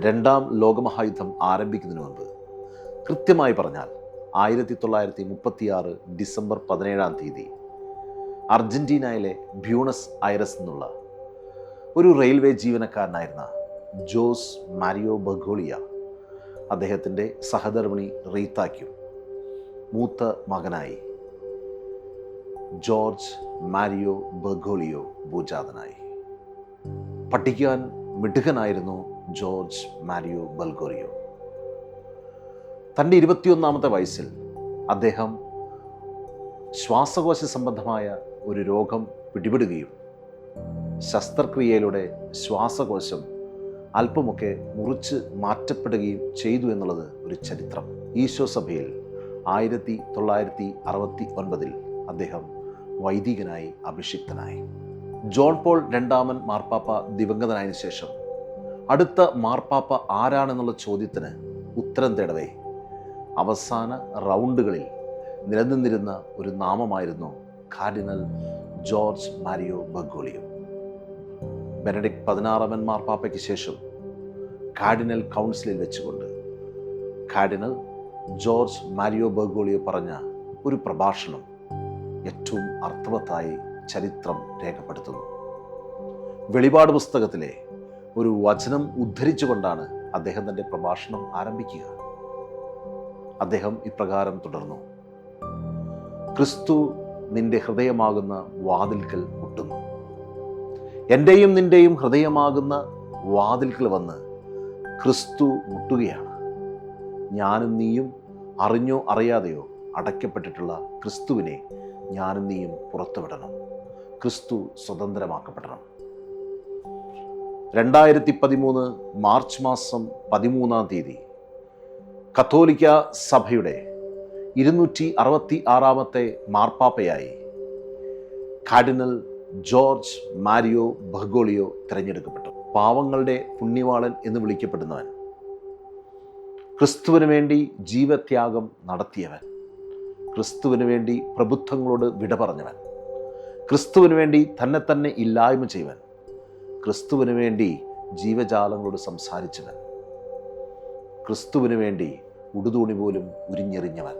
രണ്ടാം ലോകമഹായുദ്ധം ആരംഭിക്കുന്നതിന് മുൻപ് കൃത്യമായി പറഞ്ഞാൽ ആയിരത്തി തൊള്ളായിരത്തി മുപ്പത്തിയാറ് ഡിസംബർ പതിനേഴാം തീയതി അർജന്റീനയിലെ ബ്യൂണസ് ഐറസ് എന്നുള്ള ഒരു റെയിൽവേ ജീവനക്കാരനായിരുന്ന ജോസ് മാരിയോ ബഗോളിയ അദ്ദേഹത്തിന്റെ സഹധർമ്മിണി റീത്തായ്ക്കും മൂത്ത മകനായി ജോർജ് മാരിയോ ബഗോളിയോ ഭൂജാതനായി. പഠിക്കാൻ മിടുകനായിരുന്നു ജോർജ് മാരിയോ ബൽഗോറിയോ. തന്റെ ഇരുപത്തിയൊന്നാമത്തെ വയസ്സിൽ അദ്ദേഹം ശ്വാസകോശ സംബന്ധമായ ഒരു രോഗം പിടിപെടുകയും ശസ്ത്രക്രിയയിലൂടെ ശ്വാസകോശം അല്പമൊക്കെ മുറിച്ച് മാറ്റപ്പെടുകയും ചെയ്തു എന്നുള്ളത് ഒരു ചരിത്രം. ഈശോ സഭയിൽ ആയിരത്തി തൊള്ളായിരത്തി അറുപത്തി ഒൻപതിൽ അദ്ദേഹം വൈദികനായി അഭിഷിക്തനായി. ജോൺ പോൾ രണ്ടാമൻ മാർപ്പാപ്പ ദിവംഗതനായതിനു ശേഷം അടുത്ത മാർപ്പാപ്പ ആരാണെന്നുള്ള ചോദ്യത്തിന് ഉത്തരം തേടവേ. അവസാന റൗണ്ടുകളിൽ നിലനിന്നിരുന്ന ഒരു നാമമായിരുന്നു cardinal George Mario Bergoglio. Benedict പതിനാറാമൻ മാർപ്പാപ്പയ്ക്ക് ശേഷം കാർഡിനൽ കൗൺസിലിൽ വെച്ചുകൊണ്ട് കാർഡിനൽ ജോർജ് മാരിയോ ബഗോളിയോ പറഞ്ഞ ഒരു പ്രഭാഷണം ഏറ്റവും അർത്ഥവത്തായി ചരിത്രം രേഖപ്പെടുത്തുന്നു. വെളിപാട് പുസ്തകത്തിലെ ഒരു വചനം ഉദ്ധരിച്ചുകൊണ്ടാണ് അദ്ദേഹം തന്റെ പ്രഭാഷണം ആരംഭിക്കുക. അദ്ദേഹം ഇപ്രകാരം തുടർന്നു. ക്രിസ്തു നിന്റെ ഹൃദയമാകുന്ന വാതിൽക്കൽ മുട്ടുന്നു. എന്റെയും നിന്റെയും ഹൃദയമാകുന്ന വാതിൽക്കൽ വന്ന് ക്രിസ്തു മുട്ടുകയാണ്. ഞാനും നീയും അറിഞ്ഞോ അറിയാതെയോ അടയ്ക്കപ്പെട്ടിട്ടുള്ള ക്രിസ്തുവിനെ ഞാനും നീയും പുറത്തുവിടണം. ക്രിസ്തു സ്വതന്ത്രമാക്കപ്പെടണം. രണ്ടായിരത്തി പതിമൂന്ന് മാർച്ച് മാസം പതിമൂന്നാം തീയതി കത്തോലിക്ക സഭയുടെ ഇരുന്നൂറ്റി അറുപത്തി ആറാമത്തെ മാർപ്പാപ്പയായി കാർഡിനൽ ജോർജ് മാരിയോ ബഹ്ഗോളിയോ തിരഞ്ഞെടുക്കപ്പെട്ടു. പാവങ്ങളുടെ പുണ്യവാളൻ എന്ന് വിളിക്കപ്പെടുന്നവൻ. ക്രിസ്തുവിന് വേണ്ടി ജീവത്യാഗം നടത്തിയവൻ. ക്രിസ്തുവിന് വേണ്ടി പ്രബുദ്ധങ്ങളോട് വിട പറഞ്ഞവൻ. ക്രിസ്തുവിന് വേണ്ടി തന്നെ തന്നെ ഇല്ലായ്മ ചെയ്വൻ. ക്രിസ്തുവിന് വേണ്ടി ജീവജാലങ്ങളോട് സംസാരിച്ചവൻ. ക്രിസ്തുവിന് വേണ്ടി ഉടുതൂണി പോലും ഉരിഞ്ഞെറിഞ്ഞവൻ.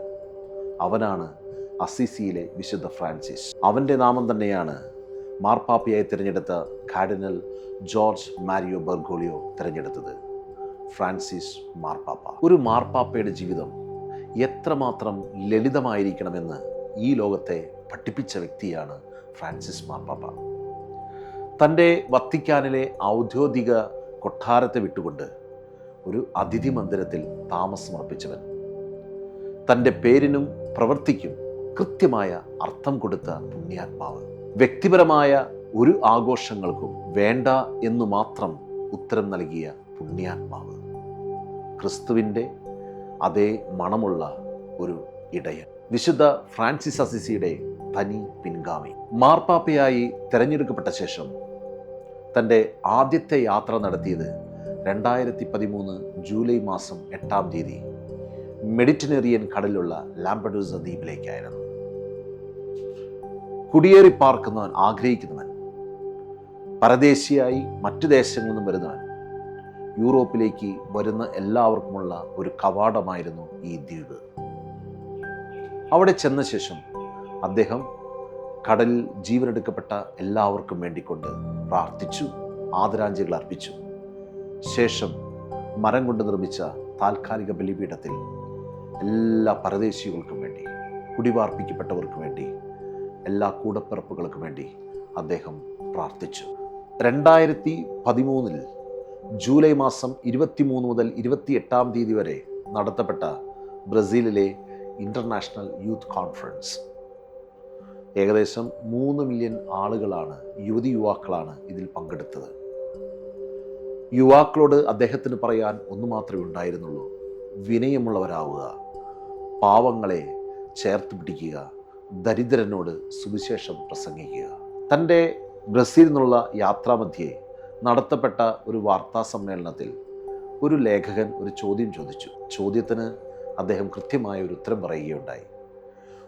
അവനാണ് അസിസിയിലെ വിശുദ്ധ ഫ്രാൻസിസ്. അവന്റെ നാമം തന്നെയാണ് മാർപ്പാപ്പയായി തിരഞ്ഞെടുത്ത കാർഡിനൽ ജോർജ് മാരിയോ ബർഗോളിയോ തിരഞ്ഞെടുത്തത്. ഫ്രാൻസിസ് മാർപ്പാപ്പ. ഒരു മാർപ്പാപ്പയുടെ ജീവിതം എത്രമാത്രം ലളിതമായിരിക്കണമെന്ന് ഈ ലോകത്തെ പഠിപ്പിച്ച വ്യക്തിയാണ് ഫ്രാൻസിസ് മാർപ്പാപ്പ. തന്റെ വത്തിക്കാനിലെ ഔദ്യോഗിക കൊട്ടാരത്തെ വിട്ടുകൊണ്ട് ഒരു അതിഥി മന്ദിരത്തിൽ താമസമർപ്പിച്ചവൻ. തന്റെ പേരിനും പ്രവൃത്തിക്കും കൃത്യമായ അർത്ഥം കൊടുത്ത പുണ്യാത്മാവ്. വ്യക്തിപരമായ ഒരു ആഘോഷങ്ങൾക്കും വേണ്ട എന്നു മാത്രം ഉത്തരം നൽകിയ പുണ്യാത്മാവ്. ക്രിസ്തുവിന്റെ അതേ മണമുള്ള ഒരു ഇടയൻ. വിശുദ്ധ ഫ്രാൻസിസ് അസിസിയുടെ തനി പിൻഗാമി. മാർപ്പാപ്പയായി തിരഞ്ഞെടുക്കപ്പെട്ട ശേഷം തന്റെ ആദ്യത്തെ യാത്ര നടത്തിയത് രണ്ടായിരത്തി പതിമൂന്ന് ജൂലൈ മാസം എട്ടാം തീയതി മെഡിറ്ററേനിയൻ കടലിലുള്ള ലാംബഡൂസ ദ്വീപിലേക്കായിരുന്നു. കുടിയേറി പാർക്കുന്നവൻ ആഗ്രഹിക്കുന്നവൻ പരദേശിയായി മറ്റു ദേശങ്ങളിൽ നിന്നും വരുന്നവൻ യൂറോപ്പിലേക്ക് വരുന്ന എല്ലാവർക്കുമുള്ള ഒരു കവാടമായിരുന്നു ഈ ദ്വീപ്. അവിടെ ചെന്ന ശേഷം അദ്ദേഹം കടലിൽ ജീവനെടുക്കപ്പെട്ട എല്ലാവർക്കും വേണ്ടിക്കൊണ്ട് പ്രാർത്ഥിച്ചു ആദരാഞ്ജലികൾ അർപ്പിച്ചു. ശേഷം മരം കൊണ്ട് നിർമ്മിച്ച താൽക്കാലിക ബലിപീഠത്തിൽ എല്ലാ പരദേശികൾക്കും വേണ്ടി കുടിപാർപ്പിക്കപ്പെട്ടവർക്കും വേണ്ടി എല്ലാ കൂടപ്പിറപ്പുകൾക്കും വേണ്ടി അദ്ദേഹം പ്രാർത്ഥിച്ചു. രണ്ടായിരത്തി പതിമൂന്നിൽ ജൂലൈ മാസം ഇരുപത്തിമൂന്ന് മുതൽ ഇരുപത്തിയെട്ടാം തീയതി വരെ നടത്തപ്പെട്ട ബ്രസീലിലെ ഇന്റർനാഷണൽ യൂത്ത് കോൺഫറൻസ് ഏകദേശം മൂന്ന് മില്യൺ ആളുകളാണ് യുവതി യുവാക്കളാണ് ഇതിൽ പങ്കെടുത്തത്. യുവാക്കളോട് അദ്ദേഹത്തിന് പറയാൻ ഒന്നു മാത്രമേ ഉണ്ടായിരുന്നുള്ളൂ. വിനയമുള്ളവരാവുക പാവങ്ങളെ ചേർത്ത് പിടിക്കുക ദരിദ്രനോട് സുവിശേഷം പ്രസംഗിക്കുക. തന്റെ ബ്രസീലിൽ നിന്നുള്ള യാത്രാമധ്യേ നടത്തപ്പെട്ട ഒരു വാർത്താ സമ്മേളനത്തിൽ ഒരു ലേഖകൻ ഒരു ചോദ്യം ചോദിച്ചു. ചോദ്യത്തിന് അദ്ദേഹം കൃത്യമായ ഒരു ഉത്തരം പറയുകയുണ്ടായി.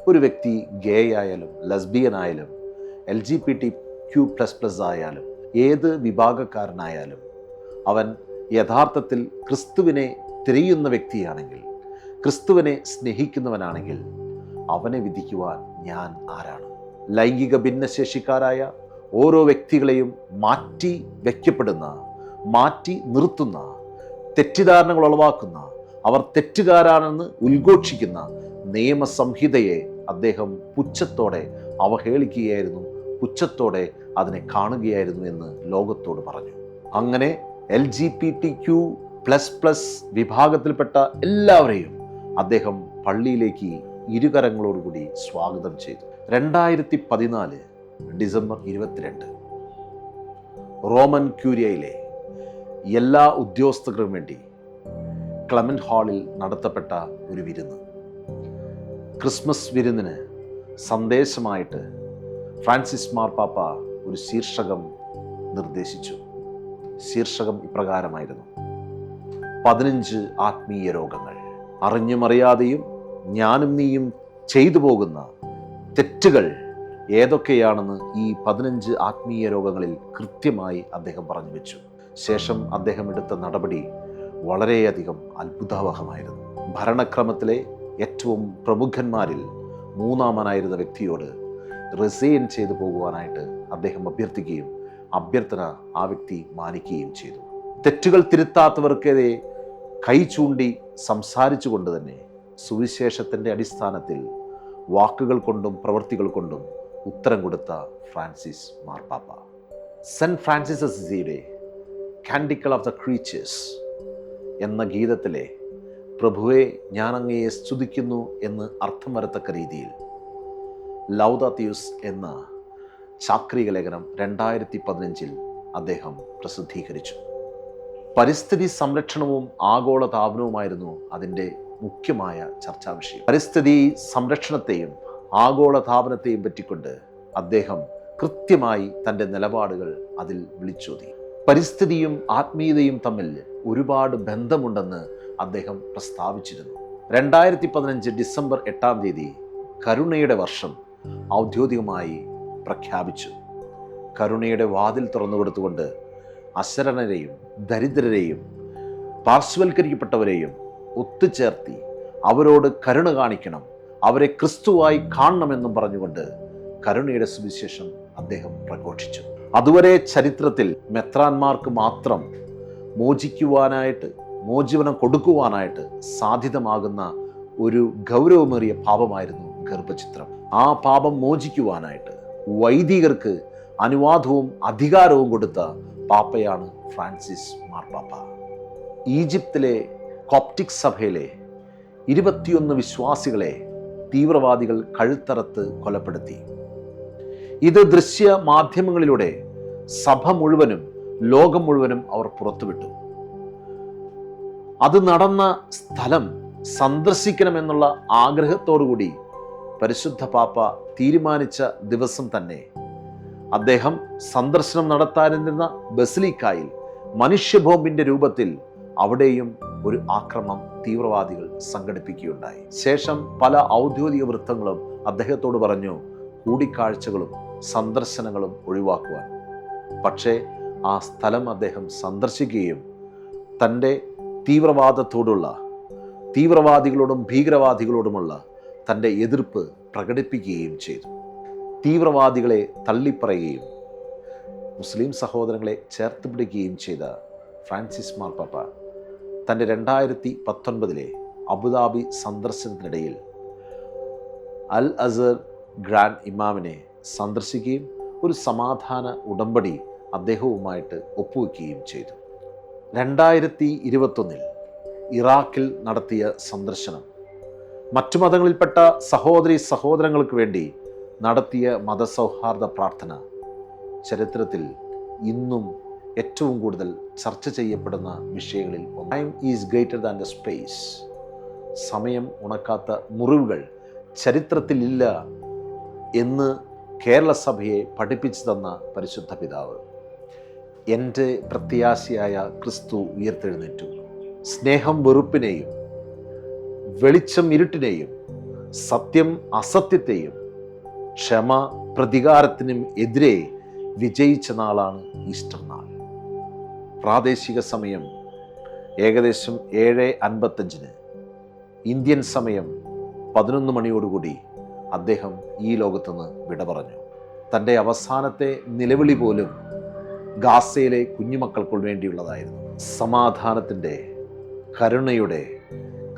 ഒരു വ്യക്തി ഗേ ആയാലും ലസ്ബിയൻ ആയാലും L G P T Q plus plus ആയാലും ഏത് വിഭാഗക്കാരനായാലും അവൻ യഥാർത്ഥത്തിൽ ക്രിസ്തുവിനെ തിരയുന്ന വ്യക്തിയാണെങ്കിൽ ക്രിസ്തുവിനെ സ്നേഹിക്കുന്നവനാണെങ്കിൽ അവനെ വിധിക്കുവാൻ ഞാൻ ആരാണ്? ലൈംഗിക ഭിന്നശേഷിക്കാരായ ഓരോ വ്യക്തികളെയും മാറ്റി വയ്ക്കപ്പെടുന്ന മാറ്റി നിർത്തുന്ന തെറ്റിദ്ധാരണകൾ ഉളവാക്കുന്ന അവർ തെറ്റുകാരാണെന്ന് ഉദ്ഘോഷിക്കുന്ന നിയമസംഹിതയെ അദ്ദേഹം പുച്ഛത്തോടെ അവഹേളിക്കുകയായിരുന്നു പുച്ഛത്തോടെ അതിനെ കാണുകയായിരുന്നു എന്ന് ലോകത്തോട് പറഞ്ഞു. അങ്ങനെ L G P T Q plus plus വിഭാഗത്തിൽപ്പെട്ട എല്ലാവരെയും അദ്ദേഹം പള്ളിയിലേക്ക് ഇരുകരങ്ങളോടുകൂടി സ്വാഗതം ചെയ്തു. രണ്ടായിരത്തി പതിനാല് ഡിസംബർ ഇരുപത്തിരണ്ട് റോമൻ ക്യൂരിയയിലെ എല്ലാ ഉദ്യോഗസ്ഥർക്കും വേണ്ടി ക്ലമൻ ഹാളിൽ നടത്തപ്പെട്ട ഒരു വിരുന്ന്. ക്രിസ്മസ് വിരുന്നിന് സന്ദേശമായിട്ട് ഫ്രാൻസിസ് മാർപ്പാപ്പ ഒരു ശീർഷകം നിർദ്ദേശിച്ചു. ശീർഷകം ഇപ്രകാരമായിരുന്നു. പതിനഞ്ച് ആത്മീയ രോഗങ്ങൾ. അറിഞ്ഞും അറിയാതെയും ഞാനും നീയും ചെയ്തു പോകുന്ന തെറ്റുകൾ ഏതൊക്കെയാണെന്ന് ഈ പതിനഞ്ച് ആത്മീയ രോഗങ്ങളിൽ കൃത്യമായി അദ്ദേഹം പറഞ്ഞു വെച്ചു. ശേഷം അദ്ദേഹം എടുത്ത നടപടി വളരെയധികം അത്ഭുതാവഹമായിരുന്നു. ഭരണക്രമത്തിലെ ഏറ്റവും പ്രമുഖന്മാരിൽ മൂന്നാമനായിരുന്ന വ്യക്തിയോട് റിസൈൻ ചെയ്തു പോകുവാനായിട്ട് അദ്ദേഹം അഭ്യർത്ഥിക്കുകയും അഭ്യർത്ഥന ആ വ്യക്തി മാനിക്കുകയും ചെയ്തു. തെറ്റുകൾ തിരുത്താത്തവർക്കെതിരെ കൈ ചൂണ്ടി സംസാരിച്ചു കൊണ്ട് തന്നെ സുവിശേഷത്തിന്റെ അടിസ്ഥാനത്തിൽ വാക്കുകൾ കൊണ്ടും പ്രവൃത്തികൾ കൊണ്ടും ഉത്തരം കൊടുത്ത ഫ്രാൻസിസ് മാർപ്പാപ്പ സെന്റ് ഫ്രാൻസിസ് അസിസിയുടെ കാൻഡിക്കൽ ഓഫ് ദ ക്രീച്ചേഴ്സ് എന്ന ഗീതത്തിലെ പ്രഭുവെ ഞാൻ അങ്ങയെ സ്തുതിക്കുന്നു എന്ന് അർത്ഥം വരത്തക്ക രീതിയിൽ. ലൗദാത്യൂസ് എന്ന ചാക്രിക ലേഖനം രണ്ടായിരത്തി പതിനഞ്ചിൽ അദ്ദേഹം പ്രസിദ്ധീകരിച്ചു. പരിസ്ഥിതി സംരക്ഷണവും ആഗോള താപനവുമായിരുന്നു അതിന്റെ മുഖ്യമായ ചർച്ചാ വിഷയം. പരിസ്ഥിതി സംരക്ഷണത്തെയും ആഗോള താപനത്തെയും പറ്റിക്കൊണ്ട് അദ്ദേഹം കൃത്യമായി തന്റെ നിലപാടുകൾ അതിൽ വിളിച്ചോതി. പരിസ്ഥിതിയും ആത്മീയതയും തമ്മിൽ ഒരുപാട് ബന്ധമുണ്ടെന്ന് അദ്ദേഹം പ്രസ്താവിച്ചിരുന്നു. രണ്ടായിരത്തി പതിനഞ്ച് ഡിസംബർ എട്ടാം തീയതി കരുണയുടെ വർഷം ഔദ്യോഗികമായി പ്രഖ്യാപിച്ചു. കരുണയുടെ വാതിൽ തുറന്നു കൊടുത്തുകൊണ്ട് അശരണരെയും ദരിദ്രരെയും പാർശ്വവൽക്കരിക്കപ്പെട്ടവരെയും ഒത്തുചേർത്തി അവരോട് കരുണ കാണിക്കണം അവരെ ക്രിസ്തുവായി കാണണമെന്നും പറഞ്ഞുകൊണ്ട് കരുണയുടെ സുവിശേഷം അദ്ദേഹം പ്രഘോഷിച്ചു. അതുവരെ ചരിത്രത്തിൽ മെത്രാന്മാർക്ക് മാത്രം മോചിക്കുവാനായിട്ട് മോചിവനം കൊടുക്കുവാനായിട്ട് സാധ്യതമാകുന്ന ഒരു ഗൗരവമേറിയ പാപമായിരുന്നു ഗർഭചിത്രം. ആ പാപം മോചിക്കുവാനായിട്ട് വൈദികർക്ക് അനുവാദവും അധികാരവും കൊടുത്ത പാപ്പയാണ് ഫ്രാൻസിസ് മാർപ്പാപ്പ ഈജിപ്തിലെ കോപ്റ്റിക് സഭയിലെ ഇരുപത്തിയൊന്ന് വിശ്വാസികളെ തീവ്രവാദികൾ കഴുത്തറത്ത് കൊലപ്പെടുത്തി. ഇത് ദൃശ്യ മാധ്യമങ്ങളിലൂടെ സഭ മുഴുവനും ലോകം മുഴുവനും അവർ പുറത്തുവിട്ടു. അത് നടന്ന സ്ഥലം സന്ദർശിക്കണമെന്നുള്ള ആഗ്രഹത്തോടുകൂടി പരിശുദ്ധ പാപ്പ തീരുമാനിച്ച ദിവസം തന്നെ. അദ്ദേഹം സന്ദർശനം നടത്താനിരുന്ന ബസിലിക്കായിൽ മനുഷ്യബോംബിന്റെ രൂപത്തിൽ അവിടെയും ഒരു ആക്രമണം തീവ്രവാദികൾ സംഘടിപ്പിക്കുകയുണ്ടായി. ശേഷം പല ഔദ്യോഗിക വൃത്തങ്ങളും അദ്ദേഹത്തോട് പറഞ്ഞു കൂടിക്കാഴ്ചകളും സന്ദർശനങ്ങളും ഒഴിവാക്കുവാൻ. പക്ഷേ ആ സ്ഥലം അദ്ദേഹം സന്ദർശിക്കുകയും തന്റെ തീവ്രവാദത്തോടുള്ള തീവ്രവാദികളോടും ഭീകരവാദികളോടുമുള്ള തന്റെ എതിർപ്പ് പ്രകടിപ്പിക്കുകയും ചെയ്തു. തീവ്രവാദികളെ തള്ളിപ്പറയുകയും മുസ്ലിം സഹോദരങ്ങളെ ചേർത്ത് പിടിക്കുകയും ചെയ്ത ഫ്രാൻസിസ് മാർപ്പാപ്പ തന്റെ രണ്ടായിരത്തി പത്തൊൻപതിലെ അബുദാബി സന്ദർശനത്തിനിടയിൽ അൽ അസർ ഗ്രാൻഡ് ഇമാമിനെ സന്ദർശിക്കുകയും ഒരു സമാധാന ഉടമ്പടി അദ്ദേഹവുമായിട്ട് ഒപ്പുവെക്കുകയും ചെയ്തു. രണ്ടായിരത്തി ഇരുപത്തൊന്നിൽ ഇറാഖിൽ നടത്തിയ സന്ദർശനം. മറ്റു മതങ്ങളിൽപ്പെട്ട സഹോദരി സഹോദരങ്ങൾക്ക് വേണ്ടി നടത്തിയ മതസൗഹാർദ്ദ പ്രാർത്ഥന. ചരിത്രത്തിൽ ഇന്നും ഏറ്റവും കൂടുതൽ ചർച്ച ചെയ്യപ്പെടുന്ന വിഷയങ്ങളിൽ time is greater than the space സമയം ഉണക്കാത്ത മുറിവുകൾ ചരിത്രത്തിലില്ല എന്ന് കേരള സഭയെ പഠിപ്പിച്ചു തന്ന പരിശുദ്ധ പിതാവ്. എന്റെ പ്രത്യാശയായ ക്രിസ്തു ഉയർത്തെഴുന്നേറ്റു. സ്നേഹം വെറുപ്പിനെയും വെളിച്ചം ഇരുട്ടിനെയും സത്യം അസത്യത്തെയും ക്ഷമ പ്രതികാരത്തിനും എതിരെ വിജയിച്ച നാളാണ് ഈസ്റ്റർ നാൾ. പ്രാദേശിക സമയം ഏകദേശം ഏഴ് അൻപത്തഞ്ചിന്. ഇന്ത്യൻ സമയം പതിനൊന്ന് മണിയോടുകൂടി അദ്ദേഹം ഈ ലോകത്തുനിന്ന് വിട പറഞ്ഞു. തന്റെ അവസാനത്തെ നിലവിളി പോലും ഗാസയിലെ കുഞ്ഞുമക്കൾക്ക് വേണ്ടിയുള്ളതായിരുന്നു. സമാധാനത്തിന്റെ കരുണയുടെ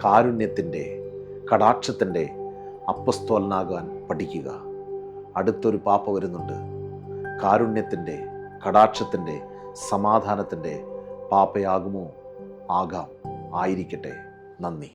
കാരുണ്യത്തിന്റെ കടാക്ഷത്തിന്റെ അപ്പസ്തോലനാകാൻ പഠിക്കുക. അടുത്തൊരു പാപ്പ വരുന്നുണ്ട്. കാരുണ്യത്തിന്റെ കടാക്ഷത്തിന്റെ സമാധാനത്തിന്റെ പാപ്പയാകുമോ? ആകാം. ആയിരിക്കട്ടെ. നന്ദി.